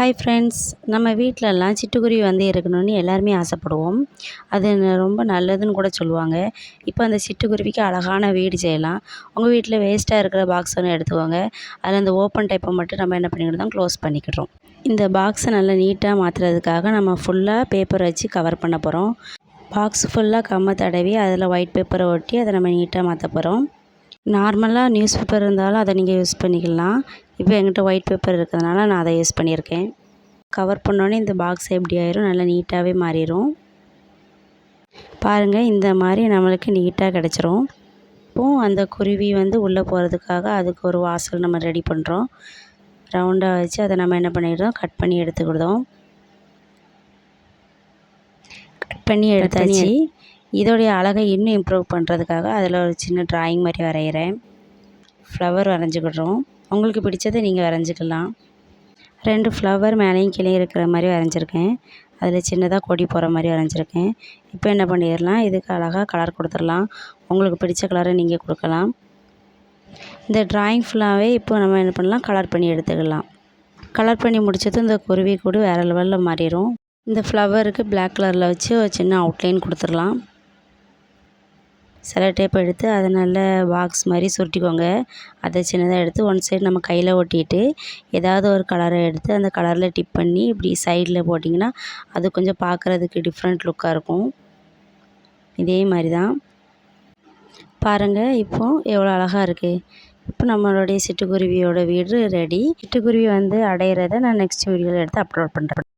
Hi friends நம்ம வீட்டிலலாம் சிட்டுக்குருவி வந்து இருக்கணும்னு எல்லாருமே ஆசைப்படுவோம். அது ரொம்ப நல்லதுன்னு கூட சொல்லுவாங்க. இப்போ அந்த சிட்டுக்குருவிக்கு அழகான வீடு செய்யலாம். உங்கள் வீட்டில் வேஸ்ட்டாக இருக்கிற பாக்ஸ் ஒன்று எடுத்துக்கோங்க. அதில் அந்த ஓப்பன் டைப்பை மட்டும் நம்ம என்ன பண்ணிக்கிட்டோம் க்ளோஸ் பண்ணிக்கிறோம். இந்த பாக்ஸை நல்லா நீட்டாக மாற்றுறதுக்காக நம்ம ஃபுல்லாக பேப்பர் வச்சு கவர் பண்ண போகிறோம் பாக்ஸ் ஃபுல்லாக கம்ம தடவி அதில் ஒயிட் பேப்பரை ஒட்டி அதை நம்ம நீட்டாக மாற்ற போகிறோம் நார்மலாக நியூஸ் பேப்பர் இருந்தாலும் அதை நீங்கள் யூஸ் பண்ணிக்கலாம். இப்போ என்கிட்ட ஒயிட் பேப்பர் இருக்கிறதுனால நான் அதை யூஸ் பண்ணியிருக்கேன். கவர் பண்ணோடனே இந்த பாக்ஸ் எப்படி ஆயிரும் நல்லா நீட்டாகவே மாறிடும் பாருங்கள் இந்த மாதிரி நம்மளுக்கு நீட்டாக கிடச்சிரும். இப்போது அந்த குருவி வந்து உள்ளே போகிறதுக்காக அதுக்கு ஒரு வாசல் நம்ம ரெடி பண்ணுறோம் ரவுண்டாக வச்சு அதை நம்ம என்ன பண்ணிடுறோம்? கட் பண்ணி எடுத்துக்கிடுதோம் கட் பண்ணி எடுத்தாச்சு. இதோடைய அழகை இன்னும் இம்ப்ரூவ் பண்ணுறதுக்காக அதில் ஒரு சின்ன ட்ராயிங் மாதிரி வரைகிறேன். ஃப்ளவர் வரைஞ்சிக்கிடுறோம். உங்களுக்கு பிடிச்சதை நீங்கள் வரைஞ்சிக்கலாம். ரெண்டு ஃப்ளவர் மேலேயும் கீழே இருக்கிற மாதிரி வரைஞ்சிருக்கேன். அதில் சின்னதாக கொடி போகிற மாதிரி வரைஞ்சிருக்கேன். இப்போ என்ன பண்ணிடலாம்? இதுக்கு அழகாக கலர் கொடுத்துடலாம். உங்களுக்கு பிடிச்ச கலரை நீங்கள் கொடுக்கலாம். இந்த ட்ராயிங் ஃபுல்லாகவே இப்போ நம்ம என்ன பண்ணலாம்? கலர் பண்ணி எடுத்துக்கலாம். கலர் பண்ணி முடிச்சதும் இந்த குருவி கூட வேறு லெவலில் மாறிடும். இந்த ஃப்ளவருக்கு பிளாக் கலரில் வச்சு ஒரு சின்ன அவுட்லைன் கொடுத்துடலாம். சில டேப் எடுத்து அதை நல்ல பாக்ஸ் மாதிரி சுருட்டிக்கோங்க. அதை சின்னதாக எடுத்து ஒன் சைடு நம்ம கையில் ஒட்டிட்டு ஏதாவது ஒரு கலரை எடுத்து அந்த கலரில் டிப் பண்ணி இப்படி சைடில் போட்டிங்கன்னா அது கொஞ்சம் பார்க்குறதுக்கு டிஃப்ரெண்ட் லுக்காக இருக்கும். இதே மாதிரி தான் பாருங்கள் இப்போது எவ்வளோ அழகாக இருக்குது இப்போ நம்மளுடைய சிட்டுக்குருவியோட வீடு ரெடி சிட்டுக்குருவி வந்து அடையிறத நான் நெக்ஸ்ட் வீடியோவில் எடுத்து அப்லோட் பண்ணுறேன்